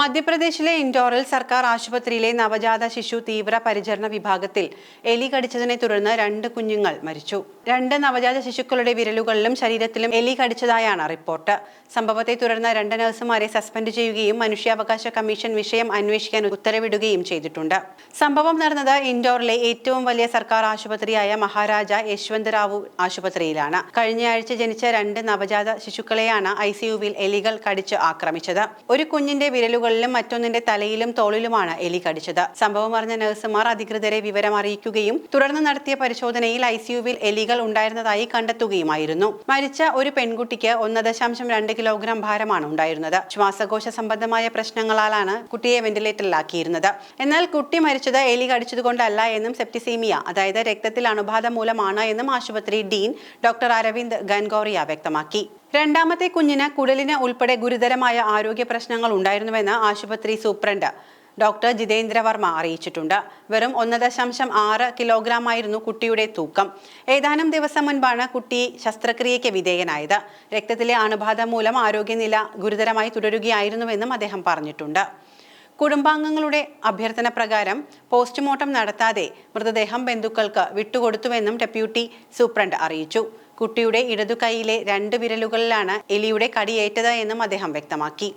മധ്യപ്രദേശിലെ ഇൻഡോറിൽ സർക്കാർ ആശുപത്രിയിലെ നവജാത ശിശു തീവ്ര പരിചരണ വിഭാഗത്തിൽ എലി കടിച്ചതിനെ തുടർന്ന് രണ്ട് കുഞ്ഞുങ്ങൾ മരിച്ചു. രണ്ട് നവജാത ശിശുക്കളുടെ വിരലുകളിലും ശരീരത്തിലും എലി കടിച്ചതായാണ് റിപ്പോർട്ട്. സംഭവത്തെ തുടർന്ന് രണ്ട് നഴ്സുമാരെ സസ്പെൻഡ് ചെയ്യുകയും മനുഷ്യാവകാശ കമ്മീഷൻ വിഷയം അന്വേഷിക്കാൻ ഉത്തരവിടുകയും ചെയ്തിട്ടുണ്ട്. സംഭവം നടന്നത് ഇൻഡോറിലെ ഏറ്റവും വലിയ സർക്കാർ ആശുപത്രിയായ മഹാരാജ യശ്വന്ത് റാവു ആശുപത്രിയിലാണ് കഴിഞ്ഞയാഴ്ച ജനിച്ച രണ്ട് നവജാത ശിശുക്കളെയാണ് ഐ സിയുവിൽ എലികൾ കടിച്ച് ആക്രമിച്ചത്. ഒരു കുഞ്ഞിന്റെ വിരലുകളിലും മറ്റൊന്നിന്റെ തലയിലും തോളിലുമാണ് എലി കടിച്ചത്. സംഭവം അറിഞ്ഞ നഴ്സുമാർ അധികൃതരെ വിവരം അറിയിക്കുകയും തുടർന്ന് നടത്തിയ പരിശോധനയിൽ ഐ സിയുവിൽ എലികൾ ഉണ്ടായിരുന്നതായി കണ്ടെത്തുകയുമായിരുന്നു. മരിച്ച ഒരു പെൺകുട്ടിക്ക് ഒന്ന് ദശാംശം രണ്ട് കിലോഗ്രാം ഭാരമാണ് ഉണ്ടായിരുന്നത്. ശ്വാസകോശ സംബന്ധമായ പ്രശ്നങ്ങളാലാണ് കുട്ടിയെ വെന്റിലേറ്ററിലാക്കിയിരുന്നത്. എന്നാൽ കുട്ടി മരിച്ചത് എലി കടിച്ചതുകൊണ്ടല്ല എന്നും സെപ്റ്റിസീമിയ അതായത് രക്തത്തിൽ അണുബാധ മൂലമാണ് എന്നും ആശുപത്രി ഡീൻ ഡോക്ടർ അരവിന്ദ് ഗൻഗോറിയ വ്യക്തമാക്കി. രണ്ടാമത്തെ കുഞ്ഞിന് കുടലിന് ഉൾപ്പെടെ ഗുരുതരമായ ആരോഗ്യ പ്രശ്നങ്ങൾ ഉണ്ടായിരുന്നുവെന്ന് ആശുപത്രി സൂപ്രണ്ട് ഡോക്ടർ ജിതേന്ദ്ര വർമ്മ അറിയിച്ചിട്ടുണ്ട്. വെറും ഒന്ന് ദശാംശം ആറ് കിലോഗ്രാം ആയിരുന്നു കുട്ടിയുടെ തൂക്കം. ഏതാനും ദിവസം മുൻപാണ് കുട്ടി ശസ്ത്രക്രിയയ്ക്ക് വിധേയനായത്. രക്തത്തിലെ അണുബാധ മൂലം ആരോഗ്യനില ഗുരുതരമായി തുടരുകയായിരുന്നുവെന്നും അദ്ദേഹം പറഞ്ഞിട്ടുണ്ട്. കുടുംബാംഗങ്ങളുടെ അഭ്യർത്ഥന പ്രകാരം പോസ്റ്റ്മോർട്ടം നടത്താതെ മൃതദേഹം ബന്ധുക്കൾക്ക് വിട്ടുകൊടുത്തുവെന്നും ഡെപ്യൂട്ടി സൂപ്രണ്ട് അറിയിച്ചു. കുട്ടിയുടെ ഇടതുകൈയിലെ രണ്ട് വിരലുകളിലാണ് എലിയുടെ കടിയേറ്റത് എന്നും അദ്ദേഹം വ്യക്തമാക്കി.